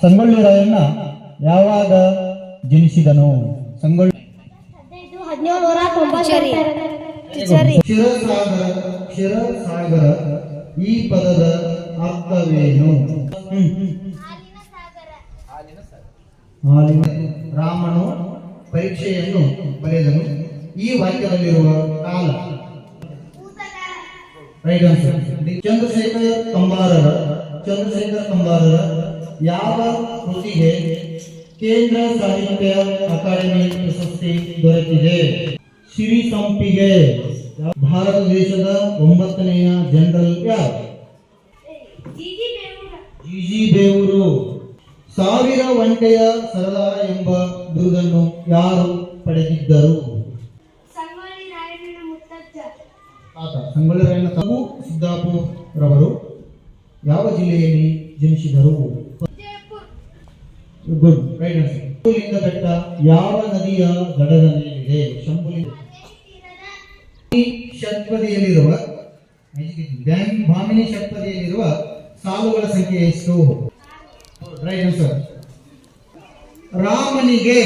ಸಂಗೊಳ್ಳಿ ರಾಯಣ್ಣ ಯಾವಾಗ ಜನಿಸಿದನು? ಸಂಗೊಳ್ಳಿ ಕ್ಷೀರಸಾಗರ ಕ್ಷೀರಸಾಗರ ಈ ಪದದ ಅರ್ಥವೇನು? ರಾಮನು ಪರೀಕ್ಷೆಯನ್ನು ಬರೆದನು. ಈ ವಾಕ್ಯದಲ್ಲಿರುವ ಕಾಲ. ರೈಟ್ ಆನ್ಸರ್ ಚಂದ್ರಶೇಖರ್ ಕಂಬಾರರ ಚಂದ್ರಶೇಖರ್ ಕಂಬಾರರ ಯಾವ ಕೃತಿಗೆ ಕೇಂದ್ರ ಸಾಹಿತ್ಯ ಅಕಾಡೆಮಿ ಪ್ರಶಸ್ತಿ ದೊರೆತಿದೆ? ಸಿರಿ ಸಂಪಿಗೆ. ಭಾರತ ದೇಶದ ಒಂಬತ್ತನೆಯ ಜನರಲ್ ಯಾರು? GG G Bevoor. ಸಾವಿರ ಒಂಟೆಯ ಸರದಾರ ಎಂಬ ಬಿರುದನ್ನು ಯಾರು ಪಡೆದಿದ್ದರು? ಆತ ಸಂಗೊಳ್ಳಿ ರಾಯಣ್ಣ ತಗು ಸಿದ್ದಾಪುರ ರವರು ಯಾವ ಜಿಲ್ಲೆಯಲ್ಲಿ ಜನಿಸಿದರು? ಗುಡ್. ರೈಟ್ ಆನ್ಸರ್ ಶಂಭುಲಿಂಗ ಬೆಟ್ಟ ಯಾವ ನದಿಯ ದಡದ ಮೇಲಿದೆ ಶಂಭುಲಿಂಗ ಷಟ್ಪದಿಯಲ್ಲಿರುವ ಬ್ಯಾಂಕ್ ಭಾಮಿನಿ ಷಟ್ಪದಿಯಲ್ಲಿರುವ ಸಾಲುಗಳ ಸಂಖ್ಯೆ ಎಷ್ಟು? ರೈಟ್ ಆನ್ಸರ್ ರಾಮನಿಗೆ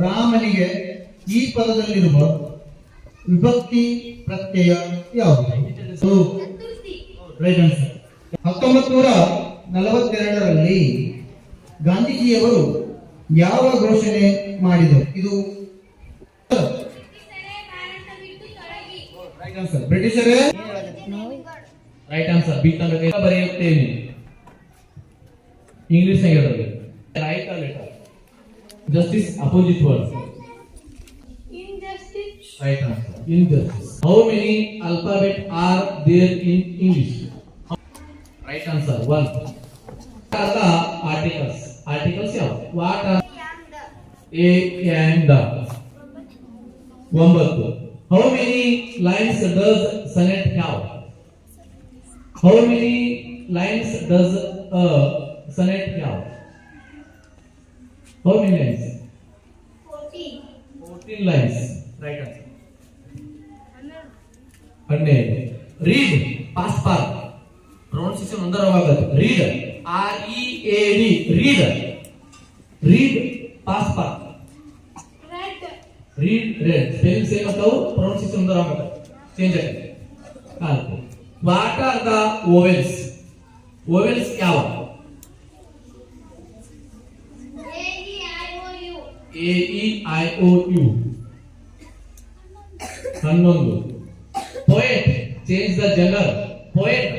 ರಾಮನಿಗೆ ಈ ಪದದಲ್ಲಿರುವ ವಿಭಕ್ತಿ ಪ್ರತ್ಯಯ ಯಾವುದು? ರೈಟ್ ಆನ್ಸರ್ ಹತ್ತೊಂಬತ್ತು ನೂರ ನಲವತ್ತೆರಡರಲ್ಲಿ ಗಾಂಧೀಜಿಯವರು ಯಾವ ಘೋಷಣೆ ಮಾಡಿದರು? ಇದು ರೈಟ್ ಆನ್ಸರ್ ಬ್ರಿಟಿಷರೇ? ರೈಟ್ ಆನ್ಸರ್ ಬಿ ತನಕ ಬರೆಯುತ್ತೇನೆ. ಇಂಗ್ಲಿಷ್ ಹೇಳೋದು. Right letter justice opposite words Injustice. Right answer injustice how many alphabet are there in English right answer one ಅಲ್ಲ ಆರ್ಟಿಕಲ್ಸ್ ಆರ್ಟಿಕಲ್ಸ್ ಯಾವ ವಾಟ್ ಆರ್ ಎ and ಒಂಬತ್ತು how many lines does sonnet have how many lines does a sonnet have how many lines Fourteen. 14 lines. Right answer. ಹನ್ನೆರಡು read pass ಪಾರ್ pronunciation ಒಂದರವಾಗದು read R E A D read read past par Red. Read red spelling same ಆಗ್ತಾವು pronunciation ಒಂದರವಾಗದು change ಆಗಿದೆ ನಾಲ್ಕು what are the vowels vowels ಯಾವ A E I O U. A E I O U ಹನ್ನೊಂದು poet change the jungle poet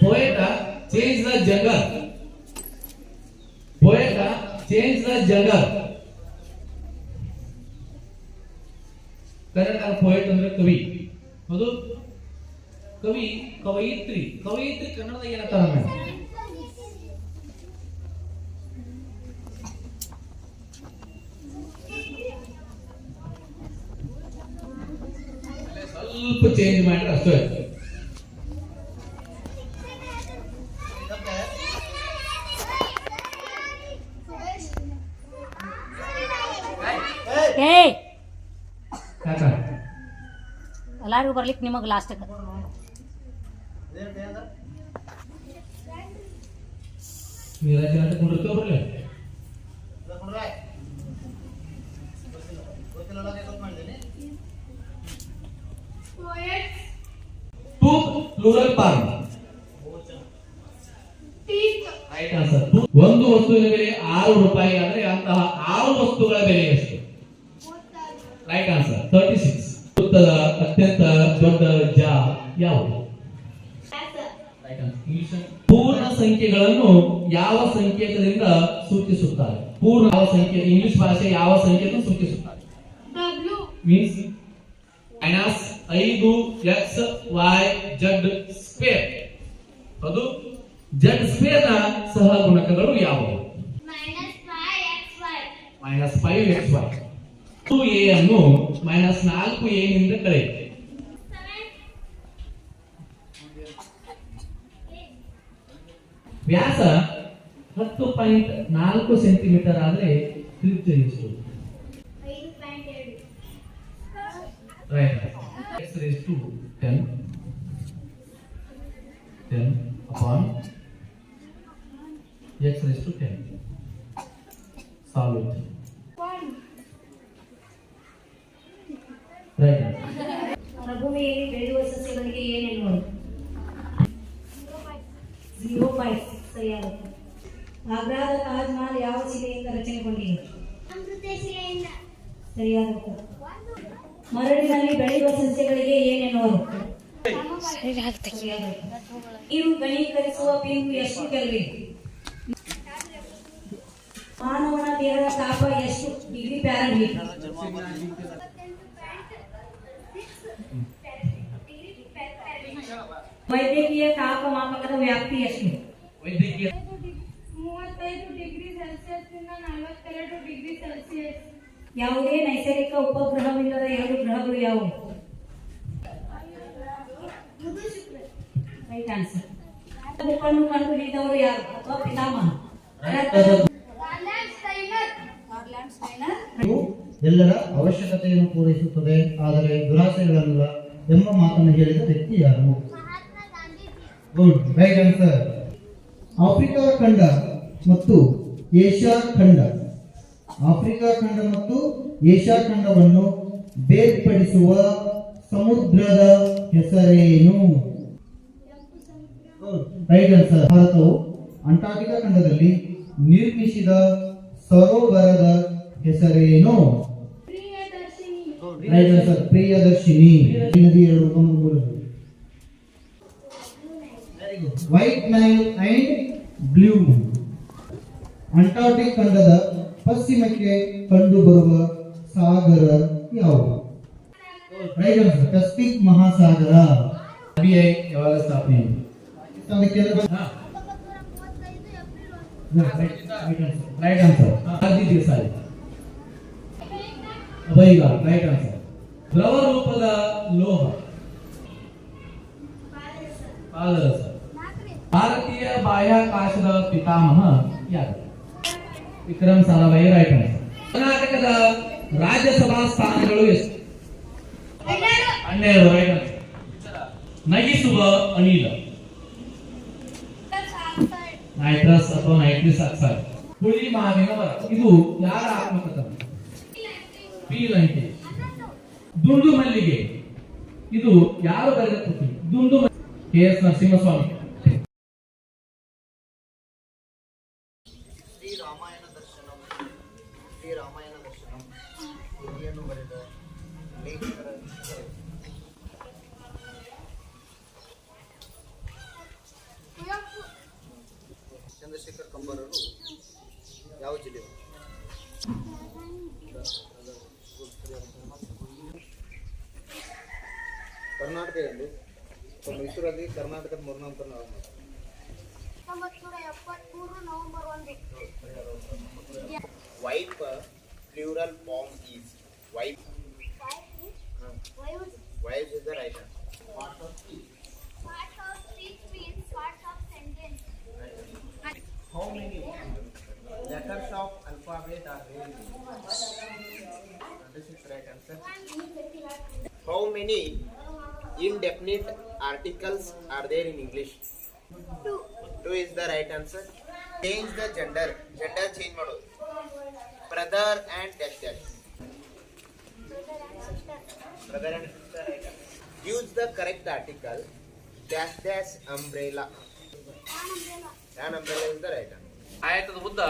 poet change the jungle poet change the jungle Kannada poet ಅಂದ್ರೆ ಕವಿ ಹೌದು ಕವಿ ಕವಯಿತ್ರಿ ಕವಯಿತ್ರಿ ಕನ್ನಡದಾಗ ಏನಂತಾರ ಮೇಡಮ್ ಸ್ವಲ್ಪ change ಮಾಡಿದ್ರೆ ಅಷ್ಟೇ ಎಲ್ಲಾರಿಗೂ ಬರ್ಲಿಕ್ಕೆ ನಿಮಗೆ ಲಾಸ್ಟ್ ನೀರಾಜ ಅಂತ ಕುಂಡಿರ್ತೇವೆ ಬರ್ಲಿ Poets. To plural form Teeth. Right answer ಒಂದು ವಸ್ತುವಿನ ಬೆಲೆ ಆರು ರೂಪಾಯಿ ಆದ್ರೆ ಅಂತಹ ಆರು ವಸ್ತುಗಳ ಬೆಲೆ ಎಷ್ಟು ವೃತ್ತದ ಅತ್ಯಂತ ದೊಡ್ಡ ಜಾ ಯಾವುದು? ಪೂರ್ಣ ಸಂಖ್ಯೆಗಳನ್ನು ಯಾವ ಸಂಕೇತದಿಂದ ಸೂಚಿಸುತ್ತಾರೆ? ಪೂರ್ಣ ಯಾವ ಸಂಖ್ಯೆ ಇಂಗ್ಲಿಷ್ ಭಾಷೆ ಯಾವ ಸಂಕೇತ ಸೂಚಿಸುತ್ತಾರೆ? W. ಮೀನ್ಸ್ ಮೈನಸ್ ಐದು ಎಕ್ಸ್ ವೈ ಜಡ್ ಸ್ಕ್ವೇರ್ ಅದು ಜಡ್ ಸ್ಕ್ವೇರ್ನ ಸಹ ಗುಣಕಗಳು ಯಾವುವು Minus five X Y. Minus five X Y A ಅನ್ನು ಮೈನಸ್ ನಾಲ್ಕು ಎ ನಿಂದ ಕಳೆಯಿರಿ Seven. ವ್ಯಾಸ ಹತ್ತು ಪಾಯಿಂಟ್ ನಾಲ್ಕು ಸೆಂಟಿಮೀಟರ್ ಆದ್ರೆ ತ್ರಿಜ್ಯ ಎಷ್ಟು ಐದು ಪಾಯಿಂಟ್ ಎರಡು. Right X raise to ten ten upon X raise to ten solve it right ಭೂಮಿಯಲ್ಲಿ ಬೆಳೆಯುವ ಸಸ್ಯಗಳಿಗೆ ಝೀರೋ ಸರಿಯಾಗುತ್ತೆ ಆಗ್ರಾದ ತಾಜ್ ಮಹಲ್ ಯಾವ ಶಿಲೆಯಿಂದ ರಚನೆಗೊಂಡಿದೆ? ಒಂದು ಮರಳಿನಲ್ಲಿ ಬೆಳೆಯುವ ಸಸ್ಯಗಳಿಗೆ ಏನೆನ್ನುವರು ನೀವು. ಘನೀಕರಿಸುವ ಬಿಂದು ಎಷ್ಟು ಕೆಲವೇ? ಮಾನವನ ದೇಹದ ತಾಪ ಎಷ್ಟು? ಡಿಗ್ರಿ ಪ್ಯಾರಮೀಟರ್ ಇಪ್ಪತ್ತೆಂಟು point six degree per Fahrenheit. ವೈದ್ಯಕೀಯ ತಾಪಮಾಪಕದ ವ್ಯಾಪ್ತಿ ಎಷ್ಟು? ವೈದ್ಯಕೀಯ ಮೂವತ್ತೈದು ಡಿಗ್ರಿ ಸೆಲ್ಸಿಯಸ್ ಇಂದ ನಲವತ್ತೆರಡು ಡಿಗ್ರಿ ಸೆಲ್ಸಿಯಸ್. ಯಾವುದೇ ನೈಸರ್ಗಿಕ ಉಪಗ್ರಹವಿಲ್ಲದ ಎರಡು ಗ್ರಹಗಳು ಯಾವುವು? ಬುಧ ಶುಕ್ರ ರೈಟ್ ಆನ್ಸರ್ ಬುಕ್ಕನ್ನು ಕಂಡು ಹಿಡಿದವರು ಯಾರು? ಅಥವಾ ಪಿತಾಮಹ? ಎಲ್ಲರ ಅವಶ್ಯಕತೆಯನ್ನು ಪೂರೈಸುತ್ತದೆ. ಆದರೆ ದುರಾಸೆಗಳಲ್ಲ ಎಂಬ ಮಾತನ್ನು ಹೇಳಿದ ವ್ಯಕ್ತಿ ಯಾರು? ಗುಡ್ ರೈಟ್ ಆನ್ಸರ್ ಆಫ್ರಿಕಾ ಖಂಡ ಮತ್ತು ಏಷ್ಯಾ ಖಂಡ. ಆಫ್ರಿಕಾ ಖಂಡ ಮತ್ತು ಏಷ್ಯಾ ಖಂಡವನ್ನು ಬೇರ್ಪಡಿಸುವ ಸಮುದ್ರದ ಹೆಸರೇನು? ರೈಟ್ ಆನ್ಸರ್ ಭಾರತವು ಅಂಟಾರ್ಟಿಕಾ ಖಂಡದಲ್ಲಿ ನಿರ್ಮಿಸಿದ ಸರೋವರದ ಹೆಸರೇನು? Right answer Priyadarshini. ನದಿ ಎರಡು ಉಗಮ ಮೂಲಗಳು white Nile and blue Antarctic ಖಂಡದ ಪಶ್ಚಿಮಕ್ಕೆ ಕಂಡುಬರುವ ಸಾಗರ ಯಾವುದು? ರೈಟ್ ಆನ್ಸರ್ ಪೆಸಿಫಿಕ್ ಮಹಾಸಾಗರ. ಆರ್ ಬಿ ಐ ಯಾವಾಗ ಸ್ಥಾಪನೆ ಆಯಿತು? ಪಾಕಿಸ್ತಾನ ಕೇಂದ್ರ ಹಾ, ಹತ್ತೊಂಬತ್ತು ನೂರ ಮೂವತ್ತೈದು ಏಪ್ರಿಲ್ ಒಂದು ರೈಟ್ ಆನ್ಸರ್ ಗಾಂಧಿ ದಿವಸ ಆಯ್ತು. ಅಭಯಗ ರೈಟ್ ಆನ್ಸರ್ ದ್ರವ ರೂಪದ ಲೋಹ. ಪಾರಸ ಪಾದರಸ ನಾಲ್ಕನೇ ಭಾರತೀಯ ಬಾಹ್ಯಾಕಾಶದ ಪಿತಾಮಹ ಯಾರು ವಿಕ್ರಮ್ ಸಾರಾಭಾಯಿ ರೈಟ್ ಆನ್ಸರ್ ಕರ್ನಾಟಕದ ರಾಜ್ಯಸಭಾ ಸ್ಥಾನಗಳು ಎಷ್ಟು ಹನ್ನೆರಡು ಹನ್ನೆರಡು ರೈಟ್ ಆನ್ಸರ್ ನಗಿಸುವ ಅನಿಲ ಆಕ್ಸೈಡ್ ನೈಟ್ರಸ್ ಅಥವಾ ನೈಟ್ರಿಸ್ ಆಕ್ಸೈಡ್ ಹುಳಿ ಮಾವಿನ ಮರ ಇದು ಯಾರ ಆತ್ಮಕಥನ ಪಿ ಲಂಕೇಶ್ ಹನ್ನೊಂದು ದುಂಡು ಮಲ್ಲಿಗೆ ಇದು ಯಾರು ಬರೆದ ಕೃತಿ ದುಂಡು ಕೆ ಎಸ್ ನರಸಿಂಹಸ್ವಾಮಿ ಚಂದ್ರಶೇಖರ್ ಕಂಬಾರರು ಯಾವ ಜಿಲ್ಲೆಯವರು ಕರ್ನಾಟಕ ಎಂದು ಮೈಸೂರಲ್ಲಿ ಕರ್ನಾಟಕದ ಮರಣಾಂತರ ಹತ್ತೊಂಬತ್ತು ನೂರ ಎಪ್ಪತ್ಮೂರು ನವೆಂಬರ್ ಒಂದು. Wife uh, plural form is wife. Wives Wives is the right answer. Parts of speech means parts of sentence. How many letters of alphabet are there? in English? This is right answer. How many indefinite articles are there in English? Two. Two is the right answer. Change the gender. Gender change ಮಾಡೋದು. Brother and dash dash. Brother and sister. Use the correct article. Dash dash umbrella. An umbrella is the right answer. ಆಯತದ ಉದ್ದ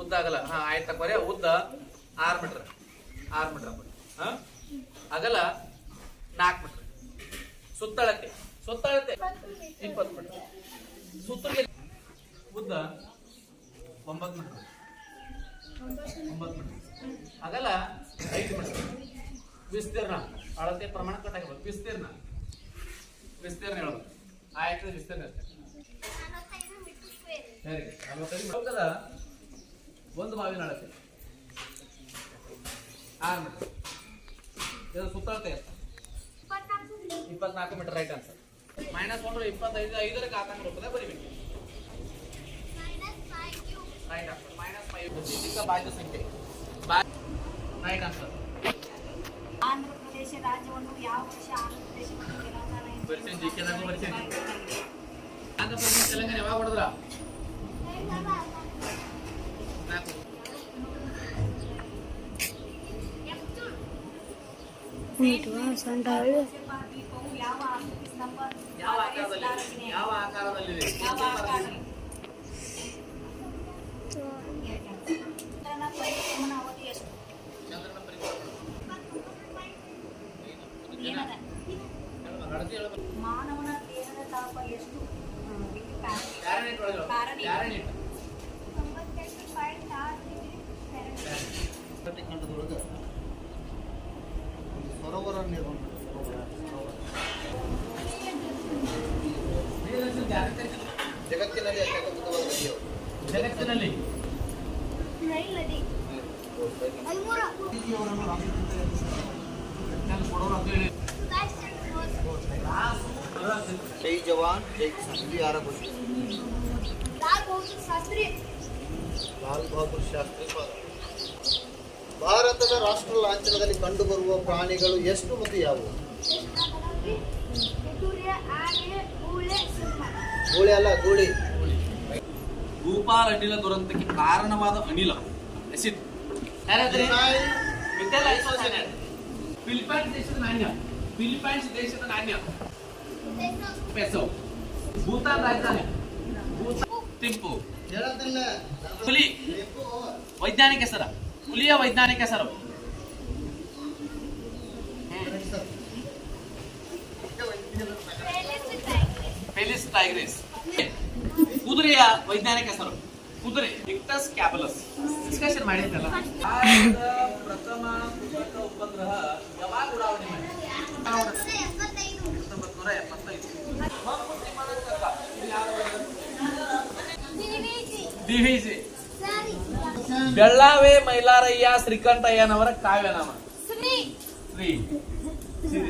ಉದ್ದ ಅಗಲ ಹಾ ಆಯತ ಕೊರೆ ಉದ್ದ ಆರು metre ಆರು ಮೀಟರ್ ಅಗಲ ನಾಲ್ಕು ಮೀಟರ್. ಸುತ್ತಳತೆ ಸುತ್ತಳತೆ ಇಪ್ಪತ್ತು ಮೀಟರ್. ಸುತ್ತಳಿಗೆ ಉದ್ದ ಒಂಬತ್ತು ಮೀಟರ್. ಒಂಬತ್ತು ಮೀಟರ್. ಅಗಲ ಐದು ಮೀಟರ್. ವಿಸ್ತೀರ್ಣ, ಅಳತೆ ಪ್ರಮಾಣ ಕಟ್ಟಾಗಿರ್ಬೋದು ವಿಸ್ತೀರ್ಣ. ವಿಸ್ತೀರ್ಣ ಹೇಳ್ಬೇಕು. ಆಯತದ ವಿಸ್ತೀರ್ಣ ಲೋಕದ ಒಂದು ಮಾವಿನ ಅಳತೆ. ಆರು ಮೀಟರ್. ಇದು ಸುತ್ತಳತೆ ಎಷ್ಟು ಇಪ್ಪತ್ನಾಲ್ಕು. ಮೀಟರ್ ರೈಟ್ ಆನ್ಸರ್ ಮೈನಸ್ ಒಂದು ಇಪ್ಪತ್ತೈದು ಐದರಕ್ಕೆ ಆತಂಕ ರೂಪದಾಗ ಬರಿಬೇಕು. ರೈಟ್ ಆನ್ಸರ್ ಮೈನಸ್ ಫೈವ್ ಚಿಕ್ಕ ಬಾಜು ಸಂಖ್ಯೆ. ರೈಟ್ ಆನ್ಸರ್ ಆಂಧ್ರ ಪ್ರದೇಶ ರಾಜ್ಯವನ್ನು ಯಾವ ವರ್ಷ ಆಂಧ್ರ ಪ್ರದೇಶ ಬರ್ತೀನಿ ಜಿ ಬರ್ತೀನಿ ಆಂಧ್ರ ಪ್ರದೇಶ ತೆಲಂಗಾಣ ಯಾವಾಗ ಹೊಡೆದ್ರ? ಯಾವ ಸ್ತಂಭ ಯಾವ ಆಕಾರದಲ್ಲಿ? ಚಂದ್ರ ಬೋಸ್ ಜೈ ಜವಾನ್ ಜೈ ಕಿಸಾನ್ ಇದು ಯಾರ ಘೋಷಣೆ ಲಾಲ್ ಬಹದ್ದೂರ್ ಶಾಸ್ತ್ರಿ. ಲಾಲ್ ಬಹದ್ದೂರ್ ಶಾಸ್ತ್ರಿ ಭಾರತದ ರಾಷ್ಟ್ರ ಲಾಂಛನದಲ್ಲಿ ಕಂಡುಬರುವ ಪ್ರಾಣಿಗಳು ಎಷ್ಟು ಮತ್ತು ಯಾವುವು? ಗೂಳೆ ಅಲ್ಲ ಗೂಳಿ ಭೂಪಾಲ್ ಅನಿಲ ದುರಂತಕ್ಕೆ ಕಾರಣವಾದ ಅನಿಲ. ಎಸಿಡ್. ಫಿಲಿಪೈನ್ಸ್ ದೇಶದ ನಾಣ್ಯ. ಫಿಲಿಪೈನ್ಸ್ ದೇಶದ ನಾಣ್ಯ. ಪೆಸೋ. ಭೂತಾನ್ ರಾಜಧಾನಿ. ಭೂತಾನ್ ಟಿಂಪು ಹೇಳದನ್ನ ಹುಲಿ. ವೈಜ್ಞಾನಿಕ ಹೆಸರ. ಹುಲಿಯ ವೈಜ್ಞಾನಿಕ ಹೆಸರು. ಫೆಲಿಸ್ ಟೈಗ್ರಿಸ್ ಕುದುರೆಯ ವೈಜ್ಞಾನಿಕ ಹೆಸರು. ಕುದುರೆ ಇಕ್ಟಸ್ ಕ್ಯಾಬಲಸ್. ಡಿಸ್ಕಷನ್ ಮಾಡಿದ್ದಲ್ಲ ಪ್ರಥಮ ಕೃತಕ ಉಪಗ್ರಹ ಯಾವಾಗ ಉಡಾವಣೆ ಮಾಡಿ ಎಪ್ಪತ್ತೈದು. ಡಿವಿಜಿ ಬೆಳ್ಳಾವೆ ಮೈಲಾರಯ್ಯ ಶ್ರೀಕಂಠಯ್ಯನವರ ಕಾವ್ಯನಾಮ. ಶ್ರೀ. ಶ್ರೀ.